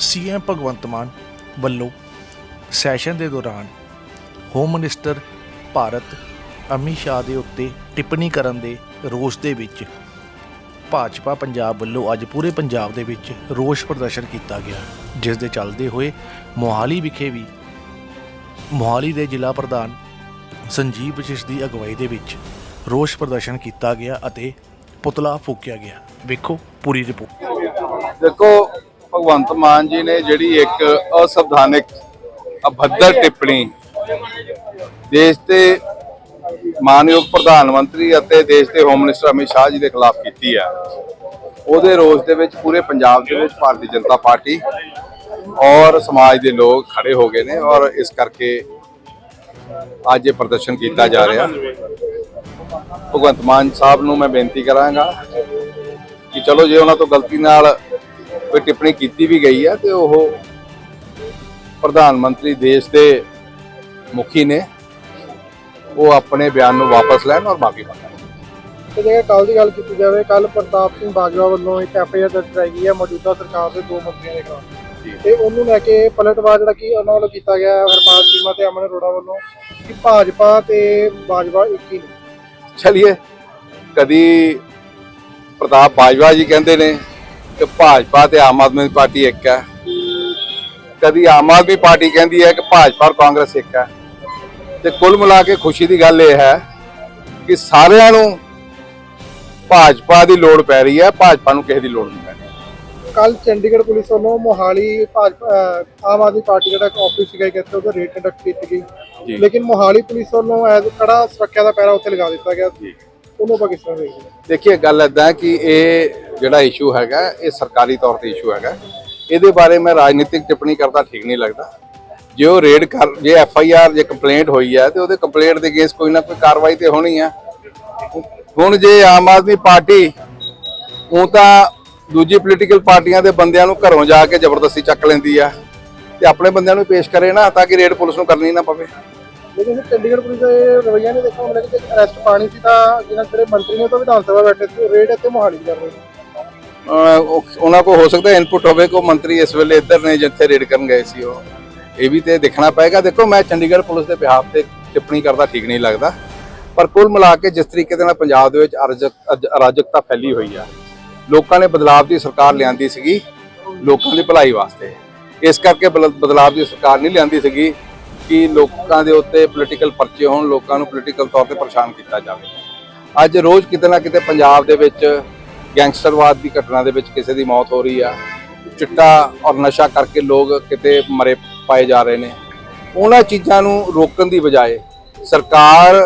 CM Bhagwant Mann ਵੱਲੋਂ session ਦੇ ਦੌਰਾਨ ਹੋਮ ਮਿਨਿਸਟਰ ਭਾਰਤ ਅਮਿਤ ਸ਼ਾਹ ਦੇ ਉੱਤੇ ਟਿੱਪਣੀ ਕਰਨ ਦੇ ਰੋਸ ਦੇ ਵਿੱਚ ਭਾਜਪਾ ਪੰਜਾਬ ਵੱਲੋਂ ਅੱਜ ਪੂਰੇ ਪੰਜਾਬ ਦੇ ਵਿੱਚ ਰੋਸ ਪ੍ਰਦਰਸ਼ਨ ਕੀਤਾ ਗਿਆ, ਜਿਸ ਦੇ ਚੱਲਦੇ ਹੋਏ ਮੋਹਾਲੀ ਵਿਖੇ ਵੀ ਮੋਹਾਲੀ ਦੇ ਜ਼ਿਲ੍ਹਾ ਪ੍ਰਧਾਨ ਸੰਜੀਵ ਬਸ਼ਿਸ਼ ਦੀ ਅਗਵਾਈ ਦੇ ਵਿੱਚ ਰੋਸ ਪ੍ਰਦਰਸ਼ਨ ਕੀਤਾ ਗਿਆ ਅਤੇ ਪੁਤਲਾ ਫੂਕਿਆ ਗਿਆ। ਵੇਖੋ ਪੂਰੀ ਰਿਪੋਰਟ ਦੇਖੋ ਭਗਵੰਤ ਮਾਨ ਜੀ ਨੇ ਜਿਹੜੀ ਇੱਕ ਅਸੰਵਿਧਾਨਿਕ, ਅਭੱਦਰ ਟਿੱਪਣੀ ਦੇਸ਼ ਦੇ ਮਾਨਯੋਗ ਪ੍ਰਧਾਨ ਮੰਤਰੀ ਅਤੇ ਦੇਸ਼ ਦੇ ਹੋਮ ਮਿਨਿਸਟਰ ਅਮਿਤ ਸ਼ਾਹ ਜੀ ਦੇ ਖਿਲਾਫ ਕੀਤੀ ਹੈ ਉਹਦੇ ਰੋਸ ਦੇ ਵਿੱਚ ਪੂਰੇ ਪੰਜਾਬ ਦੇ ਵਿੱਚ ਭਾਰਤੀ ਜਨਤਾ ਪਾਰਟੀ ਔਰ ਸਮਾਜ ਦੇ ਲੋਕ ਖੜੇ ਹੋ ਗਏ ਨੇ ਔਰ ਇਸ ਕਰਕੇ ਅੱਜ ਇਹ ਪ੍ਰਦਰਸ਼ਨ ਕੀਤਾ ਜਾ ਰਿਹਾ। ਭਗਵੰਤ ਮਾਨ ਸਾਹਿਬ ਨੂੰ ਮੈਂ ਬੇਨਤੀ ਕਰਾਂਗਾ ਕਿ ਚਲੋ ਜੇ ਉਹਨਾਂ ਤੋਂ ਗਲਤੀ ਨਾਲ ਕੋਈ ਟਿੱਪਣੀ ਕੀਤੀ ਵੀ ਗਈ ਹੈ ਤੇ ਉਹ ਪ੍ਰਧਾਨ ਮੰਤਰੀ ਦੇਸ਼ ਦੇ ਮੁਖੀ ਨੇ ਉਹ ਆਪਣੇ ਬਿਆਨ ਨੂੰ ਵਾਪਸ ਲੈਣ ਔਰ ਮਾਫੀ ਮੰਗਣ। ਤੇ ਜੇ ਕੱਲ ਦੀ ਗੱਲ ਕੀਤੀ ਜਾਵੇ ਕੱਲ ਪ੍ਰਤਾਪ ਸਿੰਘ ਬਾਜਵਾ ਵੱਲੋਂ ਇੱਕ ਐਫਆਈਆਰ ਦਰਜ ਕਰਾਈ ਗਈ ਹੈ ਮੌਜੂਦਾ ਸਰਕਾਰ ਦੇ ਦੋ ਮੰਤਰੀਆਂ ਦੇ ਖਿਲਾਫ। ਤੇ ਉਹਨੂੰ ਲੈ ਕੇ ਪਲਟਵਾਰ ਜਿਹੜਾ ਕਿ ਉਹਨਾਂ ਵੱਲੋਂ ਕੀਤਾ ਗਿਆ ਹਰਪਾਲ ਚੀਮਾ ਤੇ ਅਮਨ ਅਰੋੜਾ ਵੱਲੋਂ ਕਿ ਭਾਜਪਾ ਤੇ ਬਾਜਵਾ ਇੱਕ ਹੀ ਨੇ। ਚਲਿਏ ਕਦੀ ਪ੍ਰਤਾਪ ਬਾਜਵਾ ਜੀ ਕਹਿੰਦੇ ਨੇ ਕਿ ਭਾਜਪਾ ਤੇ ਆਮ ਆਦਮੀ ਪਾਰਟੀ ਇੱਕ ਹੈ। ਕਦੀ ਆਮ ਆਦਮੀ ਪਾਰਟੀ ਕਹਿੰਦੀ ਹੈ ਕਿ ਭਾਜਪਾ ਔਰ ਕਾਂਗਰਸ ਇੱਕ ਹੈ। ਤੇ ਕੁੱਲ ਮਿਲਾ ਕੇ ਖੁਸ਼ੀ ਦੀ ਗੱਲ ਇਹ ਹੈ ਕਿ ਸਾਰਿਆਂ ਨੂੰ ਭਾਜਪਾ ਦੀ ਲੋੜ ਪੈ ਰਹੀ ਹੈ ਭਾਜਪਾ ਨੂੰ ਕਿਸੇ ਦੀ ਲੋੜ ਨਹੀਂ ਪੈ ਰਹੀ। ਕੱਲ ਚੰਡੀਗੜ੍ਹ ਪੁਲਿਸ ਵੱਲੋਂ ਮੋਹਾਲੀ ਭਾਜਪਾ ਆਮ ਆਦਮੀ ਪਾਰਟੀ ਇੱਕ ਆਫਿਸ ਸੀਗਾ ਕਿਤੇ ਉਹਦਾ ਕੰਡਕਟ ਕੀਤੀ। ਗਈ। ਲੇਕਿਨ ਮੋਹਾਲੀ ਪੁਲਿਸ ਵੱਲੋਂ ਐਜ਼ ਕੜਾ ਸੁਰੱਖਿਆ ਦਾ ਪਹਿਰਾ ਉੱਥੇ ਲਗਾ ਦਿੱਤਾ ਗਿਆ। ਉਹਨੂੰ ਆਪਾਂ ਕਿਸ ਤਰ੍ਹਾਂ ਦੇਖਦੇ ਹਾਂ ਦੇਖੀਏ, ਗੱਲ ਏਦਾਂ ਕਿ ਇਹ ਜਿਹੜਾ ਇਸ਼ੂ ਹੈਗਾ, ਇਹ ਸਰਕਾਰੀ ਤੌਰ ਤੇ ਇਸ਼ੂ ਹੈਗਾ। ਇਹਦੇ ਬਾਰੇ ਮੈਂ ਰਾਜਨੀਤਿਕ ਟਿੱਪਣੀ ਕਰਦਾ, ਠੀਕ ਨਹੀਂ ਲੱਗਦਾ। ਜੇ ਉਹ ਰੇਡ ਕਰ, ਜੇ ਐਫ ਆਈ ਆਰ ਜੇ ਕੰਪਲੇਂਟ ਹੋਈ ਹੈ, ਤੇ ਉਹਦੇ ਕੰਪਲੇਂਟ ਦੇ ਅਗੇਂਸਟ ਕੋਈ ਨਾ ਕੋਈ ਕਾਰਵਾਈ ਤੇ ਹੋਣੀ ਹੈ ਹੁਣ ਜੇ ਆਮ ਆਦਮੀ ਪਾਰਟੀ, ਉਹ ਤਾਂ ਦੂਜੀ ਪੋਲੀਟੀਕਲ ਪਾਰਟੀਆਂ ਦੇ ਬੰਦਿਆਂ ਨੂੰ ਘਰੋਂ ਜਾ ਕੇ ਜ਼ਬਰਦਸਤੀ ਚੱਕ ਲੈਂਦੀ ਆ। ਤੇ ਆਪਣੇ ਬੰਦਿਆਂ ਨੂੰ ਪੇਸ਼ ਕਰੇ ਨਾ, ਤਾਂ ਕਿ ਰੇਡ ਪੁਲਿਸ ਨੂੰ ਕਰਨੀ ਨਾ ਪਵੇ। ਲੇਕਿਨ ਫਿਰ ਚੰਡੀਗੜ੍ਹ ਪੁਲਿਸ ਦੇ ਰਵੱਈਆ ਨੇ ਦੇਖੋ, ਮਤਲਬ ਕਿ ਅਰੈਸਟ ਪਾਣੀ ਸੀ ਤਾਂ ਜਿਹਨਾਂ ਜਿਹੜੇ ਮੰਤਰੀ ਨੇ ਉਹ ਤਾਂ ਵਿਧਾਨ ਸਭਾ ਬੈਠੇ ਸੀ ਰੇਡ ਇੱਥੇ ਮੋਹਾਲੀ ਕਰ ਰਹੇ ਅਹ ਉਹ- ਉਹਨਾਂ ਕੋ ਹੋ ਸਕਦਾ ਇਨਪੁਟ ਹੋਵੇ ਕੋ ਮੰਤਰੀ ਇਸ ਵੇਲੇ ਇੱਧਰ ਨੇ ਜਿੱਥੇ ਰੇਡ ਕਰਨ ਗਏ ਸੀ ਉਹ। ਇਹ ਵੀ ਤੇ ਦੇਖਣਾ ਪਏਗਾ। ਦੇਖੋ, ਮੈਂ ਚੰਡੀਗੜ੍ਹ ਪੁਲਿਸ ਦੇ ਬਿਹਾਫ ਤੇ ਟਿੱਪਣੀ ਕਰਦਾ, ਠੀਕ ਨਹੀਂ ਲੱਗਦਾ। ਪਰ ਕੁੱਲ ਮਿਲਾ ਕੇ ਜਿਸ ਤਰੀਕੇ ਦੇ ਨਾਲ ਪੰਜਾਬ ਦੇ ਵਿੱਚ ਅਰਾਜਕ ਅਜ- ਅਰਾਜਕਤਾ ਫੈਲੀ ਹੋਈ ਆ। ਲੋਕਾਂ ਨੇ ਬਦਲਾਵ ਦੀ ਸਰਕਾਰ ਲਿਆਂਦੀ ਸੀਗੀ, ਲੋਕਾਂ ਦੀ ਭਲਾਈ ਵਾਸਤੇ। ਇਸ ਕਰਕੇ ਬਲ- ਬਦਲਾਵ ਦੀ ਸਰਕਾਰ ਨਹੀਂ ਲਿਆਂਦੀ ਸੀਗੀ। ਕਿ ਲੋਕਾਂ ਦੇ ਉੱਤੇ ਪੋਲੀਟੀਕਲ ਪਰਚੇ ਹੋਣ, ਲੋਕਾਂ ਨੂੰ ਪੋਲੀਟੀਕਲ ਤੌਰ ਤੇ ਪਰੇਸ਼ਾਨ ਕੀਤਾ ਜਾਵੇ। ਅੱਜ ਰੋਜ਼ ਕਿਤੇ ਨਾ ਕਿਤੇ ਪੰਜਾਬ ਦੇ ਵਿੱਚ ਗੈਂਗਸਟਰਵਾਦ ਦੀ ਘਟਨਾ ਦੇ ਵਿੱਚ ਕਿਸੇ ਦੀ ਮੌਤ ਹੋ ਰਹੀ ਆ। ਚਿੱਟਾ ਔਰ ਨਸ਼ਾ ਕਰਕੇ ਲੋਕ ਕਿਤੇ ਮਰੇ ਪਾਏ ਜਾ ਰਹੇ ਨੇ। ਉਹਨਾਂ ਚੀਜ਼ਾਂ ਨੂੰ ਰੋਕਣ ਦੀ ਬਜਾਏ ਸਰਕਾਰ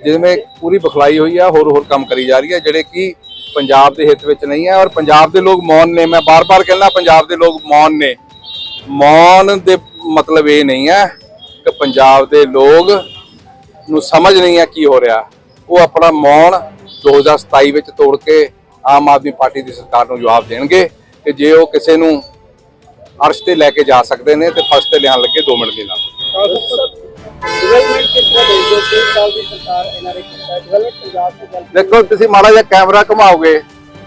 ਜਿਵੇਂ ਪੂਰੀ ਬਖਲਾਈ ਹੋਈ ਆ, ਹੋਰ ਹੋਰ ਕੰਮ ਕਰੀ ਜਾ ਰਹੀ ਹੈ ਜਿਹੜੇ ਕਿ ਪੰਜਾਬ ਦੇ ਹਿੱਤ ਵਿੱਚ ਨਹੀਂ ਹੈ ਔਰ ਪੰਜਾਬ ਦੇ ਲੋਕ ਮੌਨ ਨੇ। ਮੈਂ ਬਾਰ-ਬਾਰ ਕਹਿੰਦਾ, ਪੰਜਾਬ ਦੇ ਲੋਕ ਮੌਨ ਨੇ। ਮੌਨ ਦੇ ਮਤਲਬ ਇਹ ਨਹੀਂ ਹੈ ਕਿ ਪੰਜਾਬ ਦੇ ਲੋਕ ਨੂੰ ਸਮਝ ਨਹੀਂ ਹੈ ਕੀ ਹੋ ਰਿਹਾ। ਉਹ ਆਪਣਾ ਮੌਨ 2027 ਵਿੱਚ ਤੋੜ ਕੇ ਆਮ ਆਦਮੀ ਪਾਰਟੀ ਦੀ ਸਰਕਾਰ ਨੂੰ ਜਵਾਬ ਦੇਣਗੇ ਕਿ ਜੇ ਉਹ ਕਿਸੇ ਨੂੰ ਅਰਸ਼ ਤੇ ਲੈ ਕੇ ਜਾ ਸਕਦੇ ਨੇ ਤੇ ਫਸਟ ਤੇ ਲਿਆਉਣ ਲੱਗੇ 2 ਮਿੰਟ ਦੇ ਨਾਲ। ਦੇਖੋ, ਤੁਸੀਂ ਮਾੜਾ ਜਿਹਾ ਕੈਮਰਾ ਘੁਮਾਓਗੇ।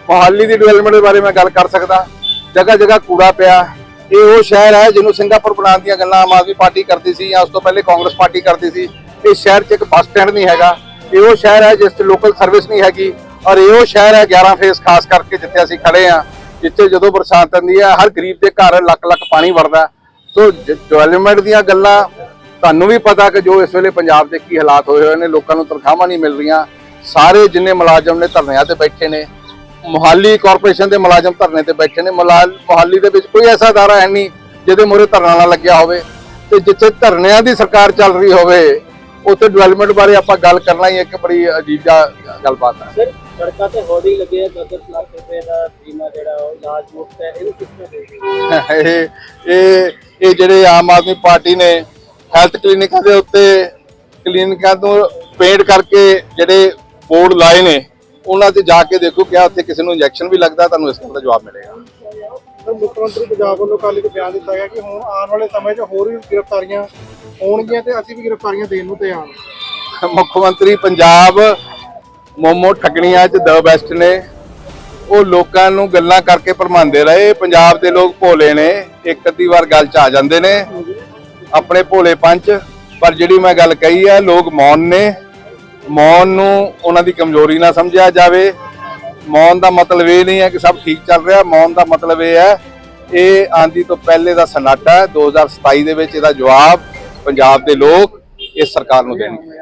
ਮੋਹਾਲੀ ਦੀ ਡਿਵੈਲਪਮੈਂਟ ਦੇ ਬਾਰੇ ਮੈਂ ਗੱਲ ਕਰ ਸਕਦਾ। ਜਗ੍ਹਾ ਜਗ੍ਹਾ ਕੂੜਾ ਪਿਆ। ਇਹ ਉਹ ਸ਼ਹਿਰ ਹੈ ਜਿਹਨੂੰ ਸਿੰਗਾਪੁਰ ਬਣਾਉਣ ਦੀਆਂ ਗੱਲਾਂ ਆਮ ਆਦਮੀ ਪਾਰਟੀ ਕਰਦੀ ਸੀ ਜਾਂ ਉਸ ਤੋਂ ਪਹਿਲੇ ਕਾਂਗਰਸ ਪਾਰਟੀ ਕਰਦੀ ਸੀ। ਇਸ ਸ਼ਹਿਰ 'ਚ ਇੱਕ ਬੱਸ ਸਟੈਂਡ ਨਹੀਂ ਹੈਗਾ। ਇਹ ਉਹ ਸ਼ਹਿਰ ਹੈ ਜਿਸ 'ਚ ਲੋਕਲ ਸਰਵਿਸ ਨਹੀਂ ਹੈਗੀ। ਔਰ ਇਹ ਉਹ ਸ਼ਹਿਰ ਹੈ 11 ਫੇਸ ਖਾਸ ਕਰਕੇ ਜਿੱਥੇ ਅਸੀਂ ਖੜੇ ਆ ਜਿੱਥੇ ਜਦੋਂ ਬਰਸਾਤ ਆਉਂਦੀ ਹੈ, ਹਰ ਗਰੀਬ ਦੇ ਘਰ ਲੱਖ ਲੱਖ ਪਾਣੀ ਵੜਦਾ ਸੋ ਡਿਵੈਲਪਮੈਂਟ ਦੀਆਂ ਗੱਲਾਂ ਤੁਹਾਨੂੰ ਵੀ ਪਤਾ ਕਿ ਜੋ ਇਸ ਵੇਲੇ ਪੰਜਾਬ ਦੇ ਕੀ ਹਾਲਾਤ ਹੋਏ ਹੋਏ ਨੇ, ਲੋਕਾਂ ਨੂੰ ਤਨਖਾਹਾਂ ਨਹੀਂ ਮਿਲ ਰਹੀਆਂ। ਸਾਰੇ ਜਿੰਨੇ ਮੁਲਾਜ਼ਮ ਨੇ ਧਰਨਿਆਂ ਤੇ ਬੈਠੇ ਨੇ। ਮੁਹਾਲੀ ਕਾਰਪੋਰੇਸ਼ਨ ਦੇ ਮੁਲਾਜ਼ਮ ਧਰਨੇ ਤੇ ਬੈਠੇ ਨੇ। ਮੁਹਾਲੀ ਦੇ ਵਿੱਚ ਕੋਈ ਐਸਾ ਅਦਾਰਾ ਹੈ ਨਹੀਂ ਜਿਹਦੇ ਮੂਹਰੇ ਧਰਨਾ ਨਾ ਲੱਗਿਆ ਹੋਵੇ ਤੇ ਜਿੱਥੇ ਧਰਨਿਆਂ ਦੀ ਸਰਕਾਰ ਚੱਲ ਰਹੀ ਹੋਵੇ ਉੱਥੇ ਡਿਵੈਲਪਮੈਂਟ ਬਾਰੇ ਆਪਾਂ ਗੱਲ ਕਰਨਾ ਹੀ ਇੱਕ ਬੜੀ ਅਜੀਬ ਜਿਹਾ ਗੱਲਬਾਤ ਹੈ। ਸਰ ਸੜਕਾਂ ਤੇ ਹੋਰਡਿੰਗ ਲੱਗੇ ਆ 10 ਲੱਖ ਰੁਪਏ ਦਾ ਬੀਮਾ ਜਿਹੜਾ ਉਹ ਇਲਾਜ ਮੁਫਤ ਹੈ ਇਹਨੂੰ ਕਿਸ ਤਰ੍ਹਾਂ ਇਹ ਇਹ ਇਹ ਜਿਹੜੇ ਆਮ ਆਦਮੀ ਪਾਰਟੀ ਨੇ ਹੈਲਥ ਕਲੀਨਿਕਾਂ ਦੇ ਉੱਤੇ ਕਲੀਨਿਕਾਂ ਤੋਂ ਪੇਂਟ ਕਰਕੇ ਜਿਹੜੇ ਬੋਰਡ ਲਾਏ ਨੇ ਉਹਨਾਂ ਤੇ ਜਾ ਕੇ ਦੇਖੋ ਕਿ ਉੱਥੇ ਕਿਸੇ ਨੂੰ ਇੰਜੈਕਸ਼ਨ ਵੀ ਲੱਗਦਾ ਤੁਹਾਨੂੰ ਇਸ ਗੱਲ ਦਾ ਜਵਾਬ ਮਿਲੇਗਾ। ਮੁੱਖ ਮੰਤਰੀ ਪੰਜਾਬ ਵੱਲੋਂ ਕੱਲ੍ਹ ਇੱਕ ਬਿਆਨ ਦਿੱਤਾ ਗਿਆ ਕਿ ਹੁਣ ਆਉਣ ਵਾਲੇ ਸਮੇਂ 'ਚ ਹੋਰ ਵੀ ਗ੍ਰਿਫਤਾਰੀਆਂ ਹੋਣਗੀਆਂ ਤੇ ਅਸੀਂ ਵੀ ਗ੍ਰਿਫਤਾਰੀਆਂ ਦੇਣ ਨੂੰ ਤਿਆਰ ਹਾਂ। ਮੁੱਖ ਮੰਤਰੀ ਪੰਜਾਬ ਮੋਮੋ ਠੱਗਣੀਆਂ 'ਚ ਦ ਬੈਸਟ ਨੇ। ਉਹ ਲੋਕਾਂ ਨੂੰ ਗੱਲਾਂ ਕਰਕੇ ਭਰਮਾਉਂਦੇ ਰਹੇ। ਪੰਜਾਬ ਦੇ ਲੋਕ ਭੋਲੇ ਨੇ। ਇੱਕ ਅੱਧੀ ਵਾਰ ਗੱਲ 'ਚ ਆ ਜਾਂਦੇ ਨੇ। ਆਪਣੇ ਭੋਲੇ ਪੰਚ। ਪਰ ਜਿਹੜੀ ਮੈਂ ਗੱਲ ਕਹੀ ਹੈ ਲੋਕ ਮੌਨ ਨੇ। ਮੌਨ ਨੂੰ ਉਹਨਾਂ ਦੀ ਕਮਜ਼ੋਰੀ ਨਾ ਸਮਝਿਆ ਜਾਵੇ। ਮੌਨ ਦਾ ਮਤਲਬ ਇਹ ਨਹੀਂ ਹੈ ਕਿ ਸਭ ਠੀਕ ਚੱਲ ਰਿਹਾ। ਮੌਨ ਦਾ ਮਤਲਬ ਇਹ ਹੈ, ਇਹ ਆਂਦੀ ਤੋਂ ਪਹਿਲੇ ਦਾ ਸਨਾਟਾ ਹੈ। 2027 ਦੇ ਵਿੱਚ ਇਹਦਾ ਜਵਾਬ ਪੰਜਾਬ ਦੇ ਲੋਕ ਇਸ ਸਰਕਾਰ ਨੂੰ ਦੇਣਗੇ।